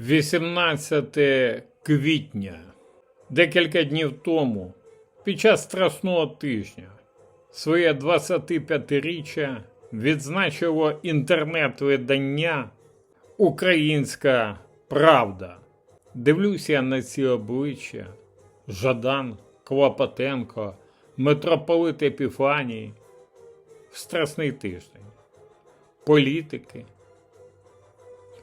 18 квітня, декілька днів тому, під час Страсного тижня, своє 25-річчя відзначило інтернет-видання Українська Правда. Дивлюся на ці обличчя Жадан, Клопотенко, митрополит Епіфаній в Страсний тиждень. Політики,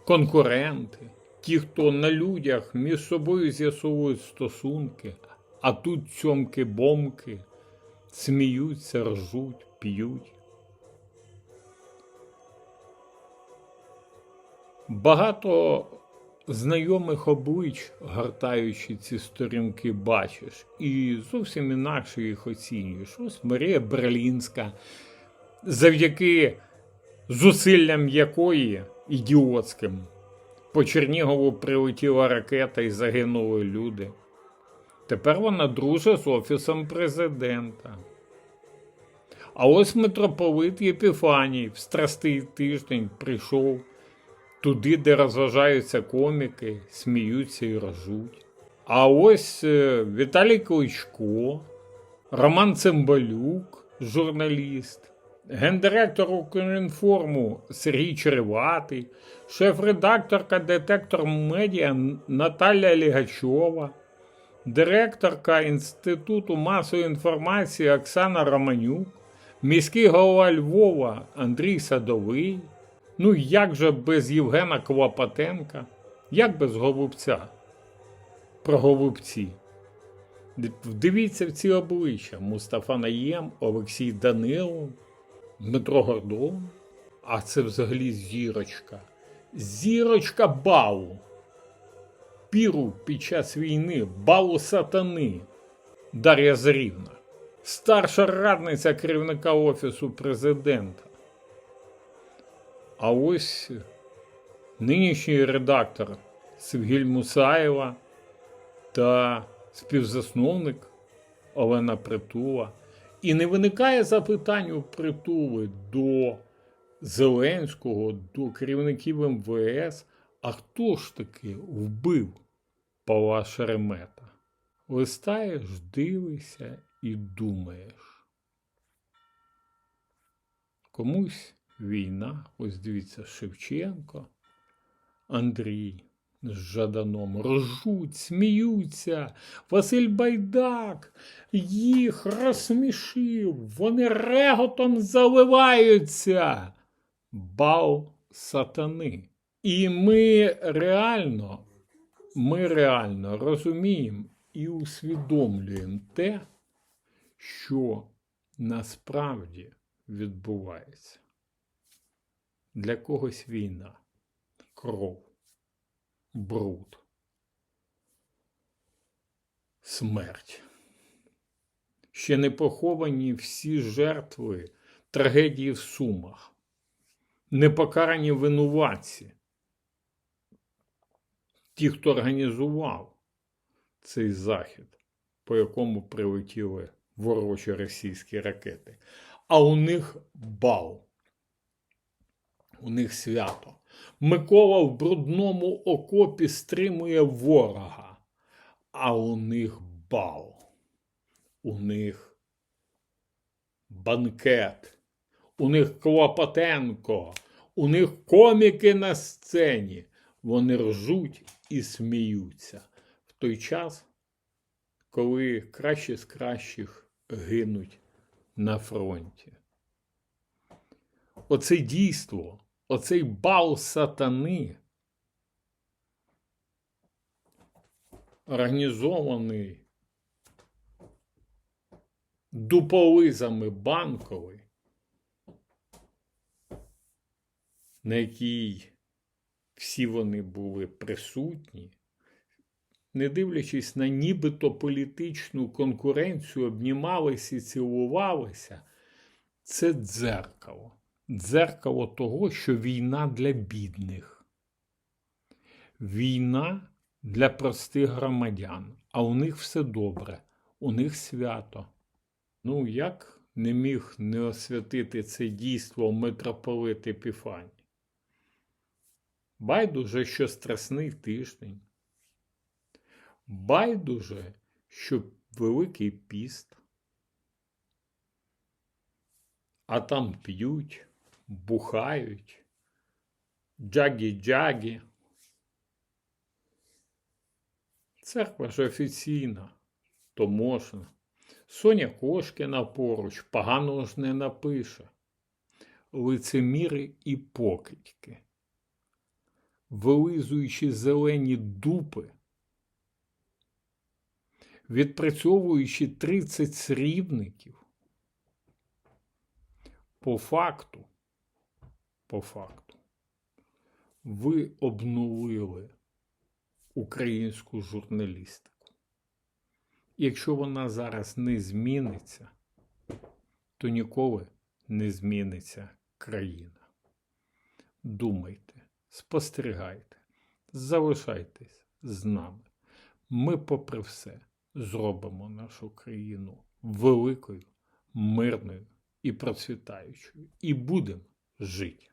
конкуренти, ті, хто на людях між собою з'ясовують стосунки, а тут цьомки-бомки, сміються, ржуть, п'ють. Багато знайомих облич, гортаючи ці сторінки, бачиш, і зовсім інакше їх оцінюєш. Ось Марія Берлінська, завдяки зусиллям якої ідіотським по Чернігову прилетіла ракета і загинули люди. Тепер вона дружить з Офісом президента. А ось митрополит Єпіфаній в страстий тиждень прийшов туди, де розважаються коміки, сміються і ржуть. А ось е, Віталій Кличко, Роман Цимбалюк, журналіст, гендиректор Укрінформу Сергій Череватий, шеф-редакторка детектор медіа Наталя Лігачова, директорка Інституту масової інформації Оксана Романюк, міський голова Львова Андрій Садовий. Ну як же без Євгена Клопотенка? Як без голубця? Про голубці. Вдивіться в ці обличчя Мустафа Наєм, Олексій Данилов, Дмитро Гордон. А це взагалі зірочка. Зірочка балу. Піру під час війни, балу сатани. Дар'я Зарівна. Старша радниця керівника Офісу президента. А ось нинішній редактор Севгіль Мусаєва та співзасновник Олена Притула. І не виникає запитань у Притули до Зеленського, до керівників МВС. А хто ж таки вбив Павла Шеремета? Листаєш, дивишся і думаєш. Комусь війна, ось дивіться, Шевченко, Андрій з Жаданом ржуть, сміються. Василь Байдак їх розсмішив, вони реготом заливаються. Бал сатани. І ми реально, ми реально розуміємо і усвідомлюємо те, що насправді відбувається. Для когось війна, кров, бруд, смерть. Ще не поховані всі жертви трагедії в Сумах, непокарані винуватці, ті, хто організував цей захід, по якому прилетіли ворожі російські ракети. А у них бал. У них свято. Микола в брудному окопі стримує ворога, а у них бал. У них банкет, у них Клопотенко, у них коміки на сцені. Вони ржуть і сміються в той час, коли кращі з кращих гинуть на фронті. Оце дійство, оцей бал сатани, організований дуполизами банковий, на якій всі вони були присутні, не дивлячись на нібито політичну конкуренцію, обнімалися і цілувалися, це дзеркало. Дзеркало того, що війна для бідних, війна для простих громадян, а у них все добре, у них свято. Ну, як не міг не освятити це дійство митрополит Епіфаній? Байдуже, що страсний тиждень. Байдуже, що Великий піст. А там п'ють, бухають, джагі-джагі. Церква ж офіційна, то можна. Соня Кошкіна поруч, поганого ж не напише. Лицеміри і покидьки, вилизуючи зелені дупи, відпрацьовуючи 30 срібників, по факту, по факту, ви обнулили українську журналістику. Якщо вона зараз не зміниться, то ніколи не зміниться країна. Думайте, спостерігайте, залишайтесь з нами. Ми, попри все, зробимо нашу країну великою, мирною і процвітаючою, і будемо жити.